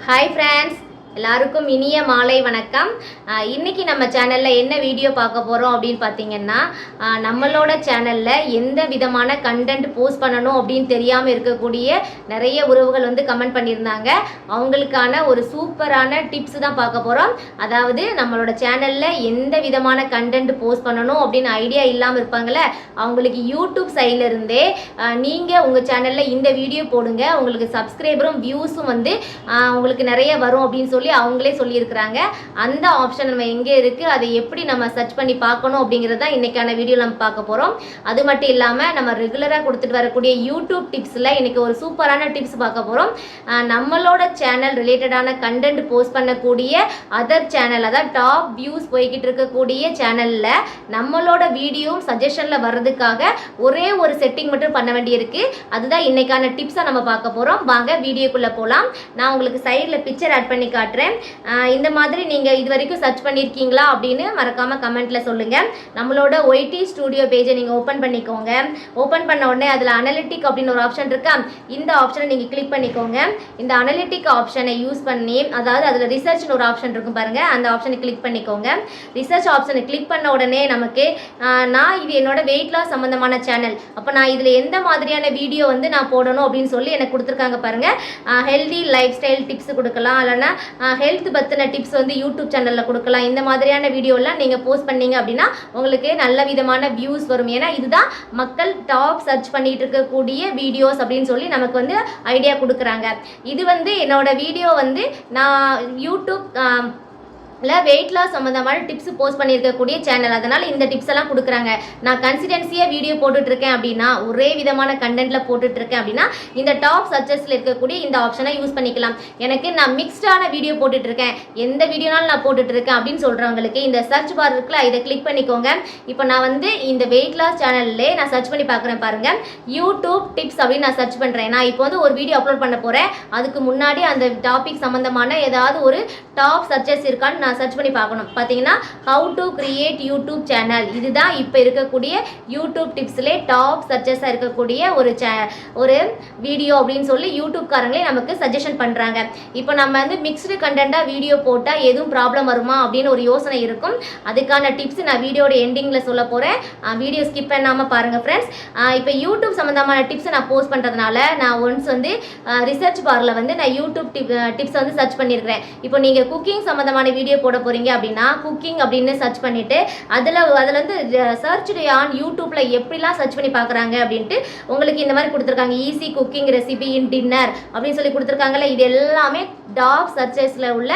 Hi friends எல்லாருக்கும் இனிய மாலை வணக்கம். இன்றைக்கி இன்னைக்கு நம்ம சேனலில் என்ன வீடியோ பார்க்க போகிறோம் அப்படின்னு பார்த்தீங்கன்னா நம்மளோட சேனலில் எந்த விதமான கண்டென்ட் போஸ்ட் பண்ணணும் அப்படின்னு தெரியாமல் இருக்கக்கூடிய நிறைய உறவுகள் வந்து கமெண்ட் பண்ணியிருந்தாங்க. அவங்களுக்கான ஒரு சூப்பரான டிப்ஸ் தான் பார்க்க போகிறோம் அதாவது நம்மளோட சேனலில் எந்த விதமான கண்டென்ட் போஸ்ட் பண்ணணும் அப்படின்னு ஐடியா இல்லாமல் இருப்பாங்களே அவங்களுக்கு யூடியூப் சைடில் இருந்தே நீங்கள் உங்கள் சேனலில் இந்த வீடியோ போடுங்க. உங்களுக்கு சப்ஸ்கிரைபரும் வியூஸும் வந்து உங்களுக்கு நிறைய வரும் அப்படின்னு சொல்லி சொல்லி அவங்களே சொல்லியிருக்கிறாங்க. அந்த ஆப்ஷன் நம்ம எங்கே இருக்குது அதை எப்படி நம்ம சர்ச் பண்ணி பார்க்கணும் அப்படிங்கிறது தான் இன்றைக்கான வீடியோ நம்ம பார்க்க போகிறோம் அது மட்டும் இல்லாமல் நம்ம ரெகுலராக கொடுத்துட்டு வரக்கூடிய யூடியூப் டிப்ஸில் இன்றைக்கி ஒரு சூப்பரான டிப்ஸ் பார்க்க போகிறோம் நம்மளோட சேனல் ரிலேட்டடான கண்டென்ட் போஸ்ட் பண்ணக்கூடிய அதர் சேனல் அதாவது டாப் வியூஸ் போய்கிட்டு இருக்கக்கூடிய சேனலில் நம்மளோட வீடியோ சஜஷனில் வர்றதுக்காக ஒரே ஒரு செட்டிங் மட்டும் பண்ண வேண்டியிருக்கு. அதுதான் இன்றைக்கான டிப்ஸை நம்ம பார்க்க போகிறோம் வாங்க வீடியோக்குள்ளே போகலாம் நான் உங்களுக்கு சைடில் பிக்சர் ஆட் பண்ணி காட்டுறேன். காட்டுறேன். இந்த மாதிரி நீங்கள் இது வரைக்கும் சர்ச் பண்ணியிருக்கீங்களா அப்படின்னு மறக்காமல் கமெண்ட்டில் சொல்லுங்கள் நம்மளோட ஒய்டி ஸ்டூடியோ பேஜை நீங்கள் ஓப்பன் பண்ணிக்கோங்க. ஓப்பன் பண்ண உடனே அதில் அனலிட்டிக் அப்படின்னு ஒரு ஆப்ஷன் இருக்கா? இந்த ஆப்ஷனை நீங்கள் கிளிக் பண்ணிக்கோங்க. இந்த அனலிட்டிக் ஆப்ஷனை யூஸ் பண்ணி அதாவது அதில் ரிசர்ச்னு ஒரு ஆப்ஷன் இருக்கும் பாருங்கள் அந்த ஆப்ஷனை கிளிக் பண்ணிக்கோங்க. ரிசர்ச் ஆப்ஷனை கிளிக் பண்ண உடனே நமக்கு நான் இது என்னோட வெயிட் லாஸ் சம்மந்தமான சேனல் அப்போ நான் இதில் எந்த மாதிரியான வீடியோ வந்து நான் போடணும் அப்படின்னு சொல்லி எனக்கு கொடுத்துருக்காங்க பாருங்கள் ஹெல்தி லைஃப் ஸ்டைல் டிப்ஸ் கொடுக்கலாம். இல்லைன்னா ஹெல்த் பற்றின டிப்ஸ் வந்து யூடியூப் சேனலில் கொடுக்கலாம். இந்த மாதிரியான வீடியோலாம் நீங்கள் போஸ்ட் பண்ணீங்க அப்படின்னா உங்களுக்கு நல்ல விதமான வியூஸ் வரும். ஏன்னா இதுதான் மக்கள் டாப் சர்ச் பண்ணிட்டு இருக்கக்கூடிய வீடியோஸ் அப்படின்னு சொல்லி நமக்கு வந்து ஐடியா கொடுக்குறாங்க. இது வந்து என்னோட வீடியோ வந்து நான் யூடியூப் இல்லை வெயிட் லாஸ் சம்மந்தமான டிப்ஸ் போஸ்ட் பண்ணியிருக்கக்கூடிய சேனல் அதனால் இந்த டிப்ஸ் எல்லாம் கொடுக்குறாங்க. நான் கன்சிடென்சியாக வீடியோ போட்டுட்ருக்கேன் அப்படின்னா ஒரே விதமான கண்டென்ட்டில் போட்டுட்ருக்கேன் அப்படின்னா இந்த டாப் சர்ச்சஸில் இருக்கக்கூடிய இந்த ஆப்ஷனை யூஸ் பண்ணிக்கலாம். எனக்கு நான் மிக்ஸ்டான வீடியோ போட்டுட்ருக்கேன் எந்த வீடியோனாலும் நான் போட்டுட்ருக்கேன் அப்படின்னு சொல்கிறவங்களுக்கு இந்த சர்ச் பார் இருக்குல்ல இதை கிளிக் பண்ணிக்கோங்க. இப்போ நான் வந்து இந்த வெயிட் லாஸ் சேனல்லே நான் சர்ச் பண்ணி பார்க்குறேன் பாருங்கள் யூடியூப் டிப்ஸ் அப்படின்னு நான் சர்ச் பண்ணுறேன் நான் இப்போ வந்து ஒரு வீடியோ அப்லோட் பண்ண போகிறேன் அதுக்கு முன்னாடி அந்த டாபிக் சம்மந்தமான ஏதாவது ஒரு டாப் சர்ச்சஸ் இருக்கான்னு நான் சர்ச் பண்ணி பார்க்கணும். பார்த்தீங்கன்னா how to create YouTube channel இதுதான் இப்போ இருக்கக்கூடிய யூடியூப் டிப்ஸ்லே டாப் சர்ச்சஸாக இருக்கக்கூடிய ஒரு சே ஒரு வீடியோ அப்படின்னு சொல்லி யூடியூப்காரங்களே நமக்கு சஜஷன் பண்ணுறாங்க இப்போ நம்ம வந்து மிக்ஸ்டு கண்டென்ட்டாக வீடியோ போட்டால் எதுவும் ப்ராப்ளம் வருமா அப்படின்னு ஒரு யோசனை இருக்கும். அதுக்கான டிப்ஸ் நான் வீடியோட எண்டிங்கில் சொல்ல போகிறேன் வீடியோ ஸ்கிப் பண்ணாமல் பாருங்கள் ஃப்ரெண்ட்ஸ் இப்போ யூடியூப் சம்மந்தமான டிப்ஸை நான் போஸ்ட் பண்ணுறதுனால நான் ஒன்ஸ் வந்து ரிசர்ச் பாரில் வந்து நான் யூடியூப் டிப் டிப்ஸ் வந்து சர்ச் பண்ணியிருக்கிறேன் இப்போ நீங்கள் குக்கிங் சம்மந்தமான வீடியோ போட போகிறீங்க அப்படின்னா குக்கிங் அப்படின்னு சர்ச் பண்ணிவிட்டு அதில் அதில் வந்து சர்ச் ஆன் யூடியூப்பில் எப்படிலாம் சர்ச் பண்ணி பார்க்குறாங்க அப்படின்ட்டு உங்களுக்கு இந்த மாதிரி கொடுத்துருக்காங்க. Easy cooking recipe in dinner அப்படின்னு சொல்லி கொடுத்துருக்காங்கல்ல இது எல்லாமே டாப் சர்ச்சஸில் உள்ள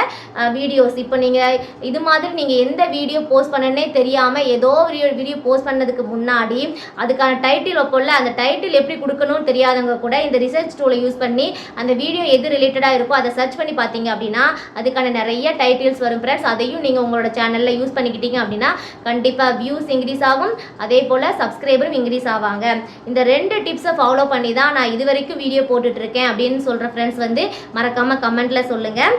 வீடியோஸ் இப்போ நீங்கள் இது மாதிரி நீங்கள் எந்த வீடியோ போஸ்ட் பண்ணனே தெரியாமல் ஏதோ வீடியோ வீடியோ போஸ்ட் பண்ணதுக்கு முன்னாடி அதுக்கான டைட்டில் வைப்போம்ல அந்த டைட்டில் எப்படி கொடுக்கணும்னு தெரியாதவங்க கூட இந்த ரிசர்ச் டூலை யூஸ் பண்ணி அந்த வீடியோ எது ரிலேட்டடாக இருக்கோ அதை சர்ச் பண்ணி பார்த்தீங்க அப்படின்னா அதுக்கான நிறைய டைட்டில்ஸ் வரும். ஃப்ரெண்ட்ஸ் அதையும் நீங்கள் உங்களோட சேனலில் யூஸ் பண்ணிக்கிட்டீங்க அப்படின்னா கண்டிப்பாக வியூஸ் இன்க்ரீஸ் ஆகும். அதே போல் சப்ஸ்கிரைபரும் இன்க்ரீஸ் ஆவாங்க. இந்த ரெண்டு டிப்ஸை ஃபாலோ பண்ணி தான் நான் இது வரைக்கும் வீடியோ போட்டுட்ருக்கேன் அப்படின்னு சொல்கிற ஃப்ரெண்ட்ஸ் வந்து மறக்காமல் கமெண்ட்டில் சொல்லுங்கள்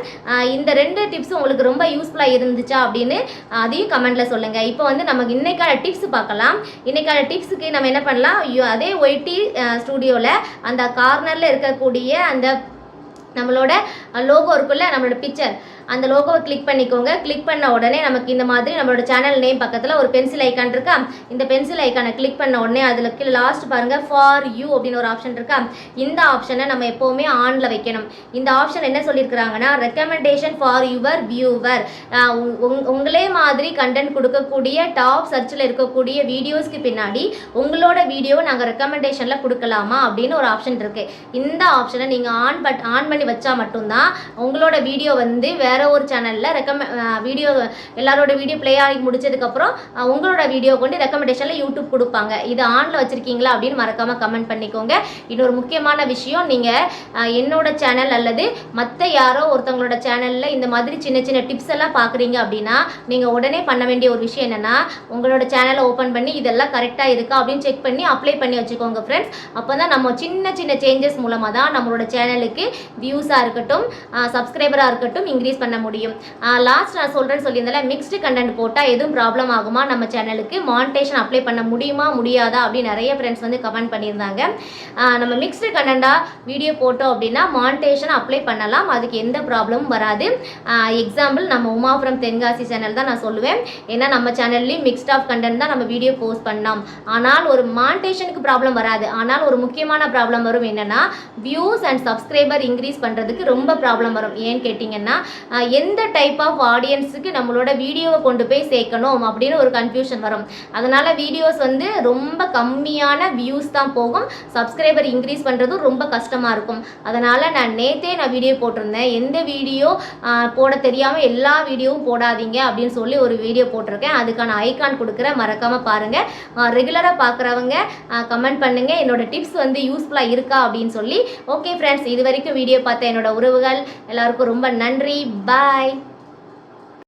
இந்த ரெண்டு டிப்ஸ் உங்களுக்கு ரொம்ப யூஸ்ஃபுல்லாக இருந்துச்சா அப்படின்னு அதையும் கமெண்ட்டில் சொல்லுங்கள் இப்போ வந்து நமக்கு இன்றைக்கான டிப்ஸ் பார்க்கலாம். இன்றைக்கான டிப்ஸுக்கு நம்ம என்ன பண்ணலாம்? அதே ஒய்டி ஸ்டூடியோவில் அந்த கார்னரில் இருக்கக்கூடிய அந்த நம்மளோட லோகோ இருக்குல்ல நம்மளோட பிக்சர் அந்த லோகோவை கிளிக் பண்ணிக்கோங்க. கிளிக் பண்ண உடனே நமக்கு இந்த மாதிரி நம்மளோட சேனல் நேம் பக்கத்தில் ஒரு பென்சில் ஐக்கான் இருக்கா? இந்த பென்சில் ஐக்கானை கிளிக் பண்ண உடனே அதில் கீழே லாஸ்ட் பாருங்கள் ஃபார் யூ அப்படின்னு ஒரு ஆப்ஷன் இருக்கா? இந்த ஆப்ஷனை நம்ம எப்போவுமே ஆனில் வைக்கணும். இந்த ஆப்ஷன் என்ன சொல்லியிருக்கிறாங்கன்னா ரெக்கமெண்டேஷன் ஃபார் யுவர் வியூவர் உங்களே மாதிரி கண்டென்ட் கொடுக்கக்கூடிய டாப் சர்ச்சில் இருக்கக்கூடிய வீடியோஸ்க்கு பின்னாடி உங்களோட வீடியோவை நாங்கள் ரெக்கமெண்டேஷனில் கொடுக்கலாமா அப்படின்னு ஒரு ஆப்ஷன் இருக்குது இந்த ஆப்ஷனை நீங்கள் ஆன் பட் ஆன் பண்ணி வச்சா மட்டும்தான் உங்களோட வீடியோ வந்து வேறு ஒரு சேனலில் ரெக்கமெ வீடியோ எல்லாரோட வீடியோ ப்ளே ஆகி முடிச்சதுக்கப்புறம் உங்களோட வீடியோ கொண்டு ரெக்கமெண்டேஷனில் யூடியூப் கொடுப்பாங்க. இது ஆனில் வச்சுருக்கீங்களா அப்படின்னு மறக்காமல் கமெண்ட் பண்ணிக்கோங்க. இன்னொரு முக்கியமான விஷயம் நீங்கள் என்னோட சேனல் அல்லது மற்ற யாரோ ஒருத்தவங்களோட சேனலில் இந்த மாதிரி சின்ன சின்ன டிப்ஸ் எல்லாம் பார்க்குறீங்க அப்படின்னா நீங்கள் உடனே பண்ண வேண்டிய ஒரு விஷயம் என்னென்னா உங்களோட சேனலை ஓப்பன் பண்ணி இதெல்லாம் கரெக்டாக இருக்கா அப்படின்னு செக் பண்ணி அப்ளை பண்ணி வச்சுக்கோங்க ஃப்ரெண்ட்ஸ் அப்போ தான் நம்ம சின்ன சின்ன சேஞ்சஸ் மூலமாக தான் நம்மளோட சேனலுக்கு வியூஸாக இருக்கட்டும் சப்ஸ்கிரைபராக இருக்கட்டும் இன்க்ரீஸ் பண்ண முடியும். லாஸ்ட் நான் சொல்கிறேன்னு சொல்லியிருந்தால மிக்ஸ்டு கண்டென்ட் போட்டால் எதுவும் ப்ராப்ளம் ஆகுமா? நம்ம சேனலுக்கு மானிட்டேஷன் அப்ளை பண்ண முடியுமா முடியாதா? அப்படின்னு நிறைய ஃப்ரெண்ட்ஸ் வந்து கமெண்ட் பண்ணியிருந்தாங்க. நம்ம மிக்ஸ்டு கண்டென்ட்டாக வீடியோ போட்டோம் அப்படின்னா மானிட்டேஷன் அப்ளை பண்ணலாம். அதுக்கு எந்த ப்ராப்ளமும் வராது. எக்ஸாம்பிள் நம்ம உமாபுரம் தென்காசி சேனல் தான் நான் சொல்லுவேன். ஏன்னா நம்ம சேனல்லையும் மிக்ஸ்ட் ஆஃப் கண்டென்ட் தான் நம்ம வீடியோ போஸ்ட் பண்ணோம். ஆனால் ஒரு மானிட்டேஷனுக்கு ப்ராப்ளம் வராது. ஆனால் ஒரு முக்கியமான ப்ராப்ளம் வரும் என்னென்னா வியூஸ் அண்ட் சப்ஸ்கிரைபர் இன்க்ரீஸ் பண்ணுறதுக்கு ரொம்ப ப்ராப்ளம் வரும். ஏன்னு கேட்டிங்கன்னா எந்த டைப் ஆஃப் ஆடியன்ஸுக்கு நம்மளோட வீடியோவை கொண்டு போய் சேர்க்கணும் அப்படின்னு ஒரு கன்ஃபியூஷன் வரும். அதனால் வீடியோஸ் வந்து ரொம்ப கம்மியான வியூஸ் தான் போகும். சப்ஸ்கிரைபர் இன்க்ரீஸ் பண்ணுறதும் ரொம்ப கஷ்டமாக இருக்கும். அதனால் நான் நேத்தே நான் வீடியோ போட்டிருந்தேன். எந்த வீடியோ போட தெரியாமல் எல்லா வீடியோவும் போடாதீங்க அப்படின்னு சொல்லி ஒரு வீடியோ போட்டிருக்கேன். அதுக்கான ஐக்கான் கொடுக்குறேன் மறக்காமல் பாருங்கள் ரெகுலராக பார்க்குறவங்க கமெண்ட் பண்ணுங்கள் என்னோடய டிப்ஸ் வந்து யூஸ்ஃபுல்லாக இருக்கா அப்படின்னு சொல்லி. ஓகே ஃப்ரெண்ட்ஸ் இது வரைக்கும் வீடியோ பார்த்த என்னோட உறவுகள் எல்லாருக்கும் ரொம்ப நன்றி. பாய்